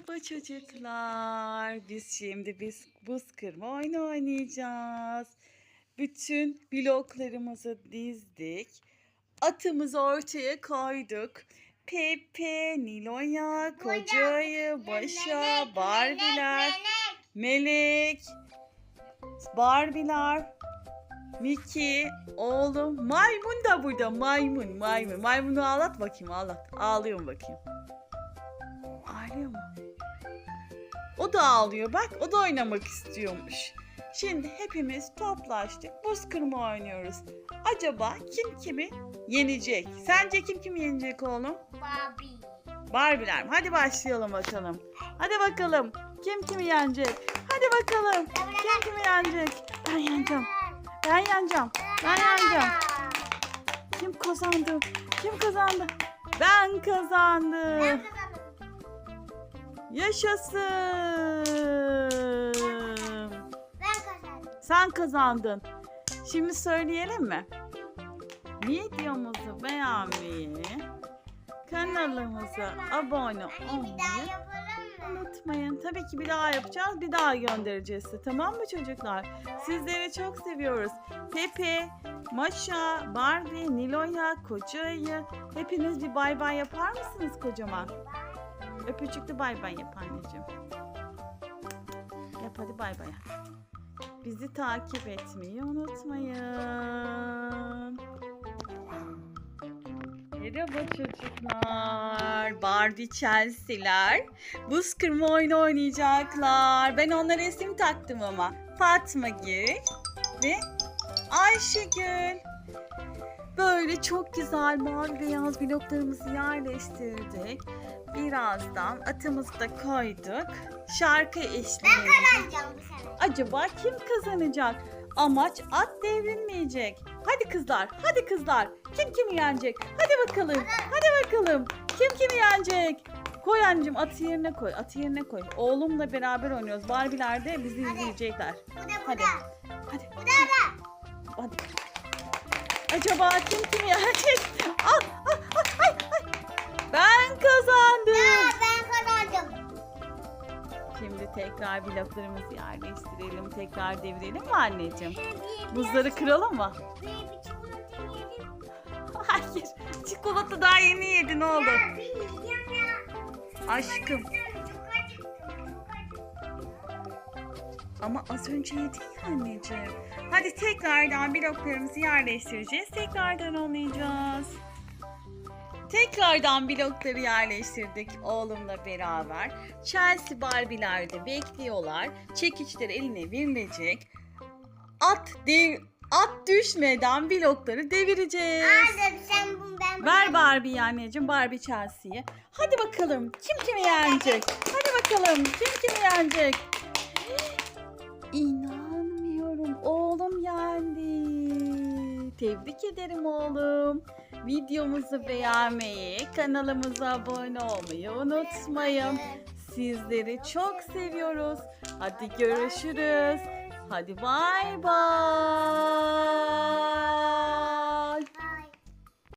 Merhaba çocuklar. Biz şimdi biz buz kırma oyunu oynayacağız. Bütün bloklarımızı dizdik. Atımızı ortaya koyduk. Pepe, Nilo'ya, Koca'yı, Başa, Barbiler, Melek, Barbiler, Miki, oğlum, maymun da burada, maymun, maymun. Maymunu ağlat bakayım, ağlat. Ağlıyor mu bakayım? Ağlıyor mu? O da ağlıyor bak, o da oynamak istiyormuş. Şimdi hepimiz toplaştık, buz kırma oynuyoruz. Acaba kim kimi yenecek? Sence kim kimi yenecek oğlum? Barbie. Barbiler mi? Hadi başlayalım bakalım. Hadi bakalım. Kim kimi yenecek? Hadi bakalım. Kim kimi yenecek? Ben yeneceğim. Ben yeneceğim. Ben yeneceğim. Kim kazandı? Kim kazandı? Ben kazandım. Ben kazandım. Yaşasın. Ben kazandım. Sen kazandın. Şimdi söyleyelim mi? Videomuzu beğenmeyi, kanalımıza abone olmayı unutmayın. Tabii ki bir daha yapacağız, bir daha göndereceğiz size. Tamam mı çocuklar? Sizleri çok seviyoruz. Pepe, Maşa, Barbie, Nilo'ya, Koca Ayı. Hepiniz bir bay bay yapar mısınız kocaman? Öpücükle bay bay yap anneciğim. Yap hadi bay bay. Bizi takip etmeyi unutmayın. Merhaba çocuklar. Barbie Chelsea'ler. Buz kırma oyunu oynayacaklar. Ben onlara isim taktım ama. Fatma Gül ve Ayşegül. Böyle çok güzel mavi beyaz bloklarımızı yerleştirdik. Birazdan atımızı da koyduk. Şarkı eşliğinde. Kazanacağım bu sefer. Acaba kim kazanacak? Amaç at devrilmeyecek. Hadi kızlar, hadi kızlar. Kim kimi yenecek? Hadi bakalım, hadi bakalım. Kim kimi yenecek? Koy anneciğim atı yerine koy, atı yerine koy. Oğlumla beraber oynuyoruz. Barbiler de bizi Hadi. izleyecekler. Bu da bu Hadi. da. Hadi, Bu da da. hadi. Acaba kim kimi yenecek? Ah, ah, ay, ay. Ben kazandım. Ya ben kazandım. Şimdi tekrar bloklarımızı yerleştirelim. Tekrar devirelim mi anneciğim? Buzları kıralım mı? Hayır. Çikolata daha yeni yedin oğlum. Aşkım. Ama az önce yedin ya anneciğim. Hadi tekrardan bloklarımızı yerleştireceğiz. Tekrardan oynayacağız. Tekrardan blokları yerleştirdik oğlumla beraber. Chelsea Barbie'ler de bekliyorlar. Çekiçler eline verilecek. At dev at düşmeden blokları devireceğiz. Hadi sen bunu ben Ver Barbie anneciğim, Barbie Chelsea'yi. Hadi bakalım kim kimi yenecek? Hadi bakalım kim kimi yenecek? İnanmıyorum oğlum yendi. Tebrik ederim oğlum. Videomuzu beğenmeyi, kanalımıza abone olmayı unutmayın. Sizleri çok seviyoruz. Hadi görüşürüz. Hadi bay bay.